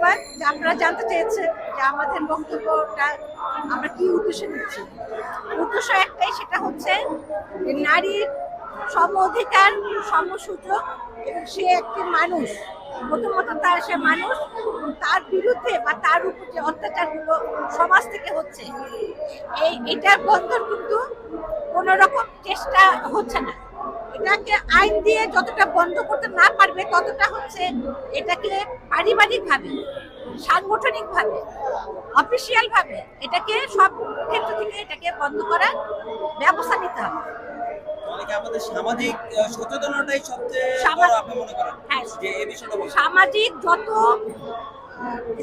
ধন্যবাদ আপনারা জানতে চেয়েছেন যে আমাদের বক্তব্যটা আমরা কি উদ্দেশ্যে দিচ্ছি উদ্দেশ্য একটাই, সেটা হচ্ছে নারীর সম অধিকার সম সুযোগ সে একটি মানুষ, প্রথমত তার সে মানুষ, তার বিরুদ্ধে বা তার উপর যে অত্যাচারগুলো সমাজ থেকে হচ্ছে, এই, এটার বন্ধন কিন্তু কোনো রকম চেষ্টা হচ্ছে না। এটাকে আইন দিয়ে যতটা বন্ধ করতে না পারবে ততটা হচ্ছে এটাকে পারিবারিক ভাবে সাংগঠনিক ভাবে অফিসিয়াল ভাবে এটাকে সব ক্ষেত্র থেকে এটাকে বন্ধ করার ব্যবস্থা নিতে হবে। আমাদের সামাজিক আহ, সচেতনতাই সবচেয়ে আপনি মনে করেন হ্যাঁ। যে এই বিষয়টা সামাজিক যত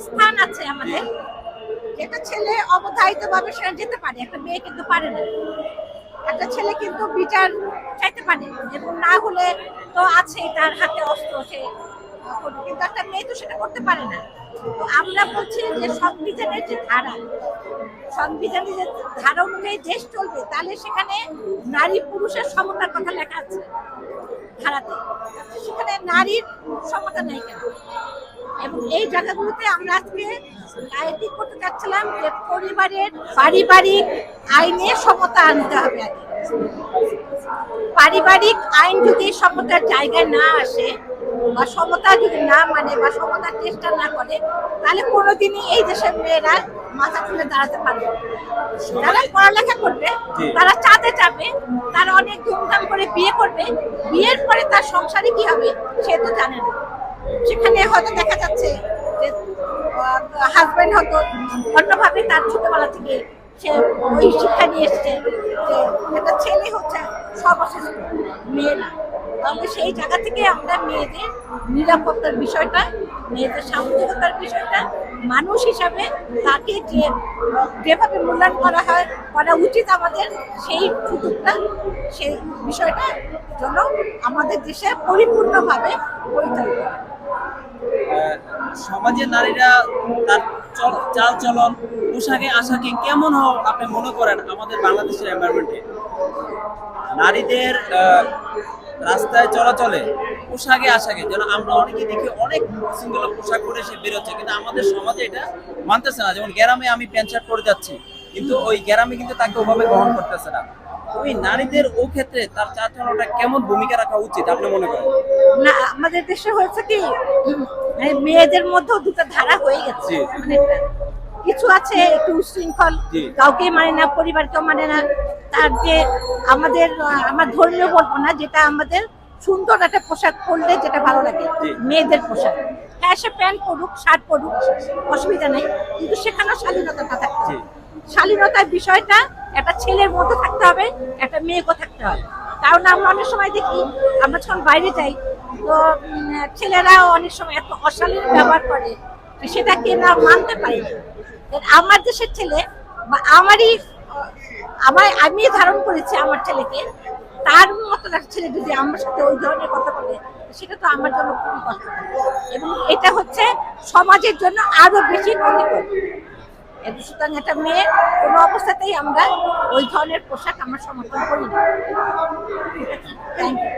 স্থান আছে আমাদের একটা ছেলে অবধারিত ভাবে সেটা যেতে পারে একটা মেয়ে কিন্তু পারে না। একটা ছেলে কিন্তু বিচার চাইতে পারে এবং না হলে তো আছে তার হাতে অস্ত্র সে কিন্তু একটা মেয়ে তো সেটা করতে পারে না। তো আমরা বলছি যে সংবিধানের যে ধারা, সংবিধানের যে ধারা অনুযায়ী দেশ চলবে, তাহলে সেখানে নারী পুরুষের সমতার কথা লেখা আছে ধারাতে। সেখানে নারীর সমতা নেই কেন? এবং এই জায়গাগুলোতে আমরা আজকে আইটি করতে চাচ্ছিলাম যে পরিবারের পারিবারিক আইনে সমতা আনতে হবে আগে। পারিবারিক আইন যদি সমতার জায়গায় না আসে বা সমতা যদি না মানে বা সমতার চেষ্টা না করে তাহলে কোনোদিনই এই দেশের মেয়েরা মাথা তুলে দাঁড়াতে পারবে। যারা পড়ালেখা করবে তারা চাঁদে যাবে তারা অনেক ধুমধাম করে বিয়ে করবে বিয়ের পরে তার সংসারে কি হবে সে তো জানে না সেখানে হয়তো দেখা যাচ্ছে যে হাজবেন্ড হয়তো অন্যভাবে তার ছোটবেলা থেকে ওই শিক্ষা নিয়ে এসছে যে একটা ছেলে হচ্ছে সর্বশ্রেষ্ঠ মেয়ে না। তাহলে সেই জায়গা থেকে আমরা মেয়েদের নিরাপত্তার বিষয়টা, মেয়েদের সামাজিকতার বিষয়টা, মানুষ হিসাবে তাকে যে যেভাবে মূল্যায়ন করা হয়, করা উচিত আমাদের, সেই সুযোগটা, সেই বিষয়টা জন্য আমাদের দেশে পরিপূর্ণভাবে পরিচালিত সমাজের নারীরা তার চাল চলন পোশাকে আশাকে কেমন হওয়া আপনি মনে করেন আমাদের বাংলাদেশের এনভায়রনমেন্টে নারীদের রাস্তায় চলাচলে পোশাকে আশাকে যেন আমরা অনেকে দেখি অনেক সিঙ্গল পোশাক পরে সে বেরোচ্ছে কিন্তু আমাদের সমাজে এটা মানতেছে না। যেমন গ্রামে আমি প্যান্ট শার্ট পরে যাচ্ছি কিন্তু ওই গ্রামে কিন্তু তাকে ওভাবে গ্রহণ করতেছে না। ওই নারীদের ও ক্ষেত্রে তার চাল কেমন ভূমিকা রাখা উচিত আপনি মনে করেন? না আমাদের দেশে হয়েছে কি মানে মেয়েদের মধ্যেও দুটো ধারা হয়ে গেছে। মানে কিছু আছে একটু উশৃঙ্খল। কাউকে মানে না পরিবারকেও মানে না। তার যে আমাদের আমার ধর্মীয় বলব না যেটা আমাদের সুন্দর একটা পোশাক পরলে যেটা ভালো লাগে মেয়েদের পোশাক। হ্যাঁ সে প্যান্ট পরুক শার্ট পরুক অসুবিধা নেই কিন্তু সেখানেও শালীনতাটা। হবে। শালীনতার বিষয়টা একটা ছেলের মধ্যে থাকতে হবে একটা মেয়েকেও থাকতে হবে। কারণ আমরা অনেক সময় দেখি আমরা যখন বাইরে যাই তো উম, ছেলেরা অনেক সময় এত অশালীন ব্যবহার করে সেটাকে না মানতে পারি? আমার দেশের ছেলে বা আমারই আমার আমি ধারণ করেছি আমার ছেলেকে, তার মতো একটা ছেলে যদি আমার সাথে ওই ধরনের কথা বলে, সেটা তো আমার জন্য খুবই কষ্ট। এবং এটা হচ্ছে সমাজের জন্য আরও বেশি ক্ষতিকর। সুতরাং একটা মেয়ে কোনো অবস্থাতেই আমরা ওই ধরনের পোশাক আমরা সমর্থন করি না। Thank you